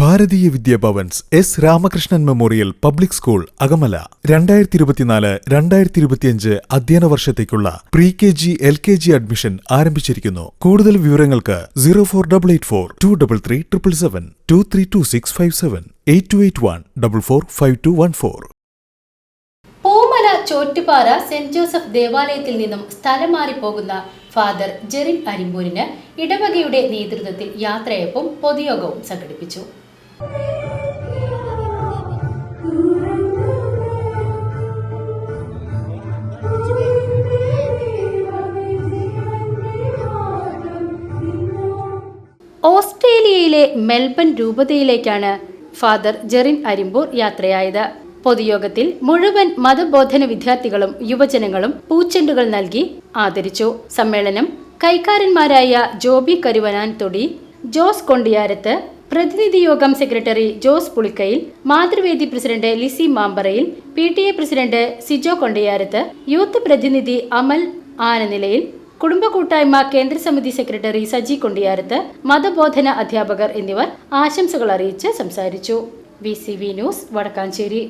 Bharatiya Vidya Bhavan's S Ramakrishnan memorial public school Akamala. രണ്ടായിരത്തി ഇരുപത്തിനാല് രണ്ടായിരത്തി ഇരുപത്തിയഞ്ച് അധ്യയന വർഷത്തേക്കുള്ള pre K G L K G admission ആരംഭിച്ചിരിക്കുന്നു. കൂടുതൽ വിവരങ്ങൾക്ക് zero four double eight four two double three triple seven two three two six five seven eight two eight one double four five two one four Poomala Chottupara saint Joseph ദേവാലയത്തിൽ നിന്നും സ്ഥലം മാറിപ്പോകുന്ന father Jerin അരിമ്പൂരിന് ഇടവകയുടെ നേതൃത്വത്തിൽ യാത്രയപ്പും പൊതുയോഗവും സംഘടിപ്പിച്ചു. ഓസ്ട്രേലിയയിലെ Melbourne രൂപതയിലേക്കാണ് father Jerin Arimpur യാത്രയായത്. പൊതുയോഗത്തിൽ മുഴുവൻ മതബോധന വിദ്യാർത്ഥികളും യുവജനങ്ങളും പൂച്ചെണ്ടുകൾ നൽകി ആദരിച്ചു. സമ്മേളനം കൈക്കാരന്മാരായ ജോബി കരുവനാൻ തൊടി ജോസ് കൊണ്ടിയാരത്ത് പ്രതിനിധി യോഗം secretary Jose Pulikkayil Mathruvedi president Lizy Mamparayil P T A president Sijo Kondayarath youth പ്രതിനിധി അമൽ ആനനിലയിൽ കുടുംബ കൂട്ടായ്മ കേന്ദ്ര സമിതി സെക്രട്ടറി സജി കൊണ്ടിയാരത്ത് മതബോധന അധ്യാപകർ എന്നിവർ ആശംസകൾ അറിയിച്ച് സംസാരിച്ചു. V news Vadakkanchery.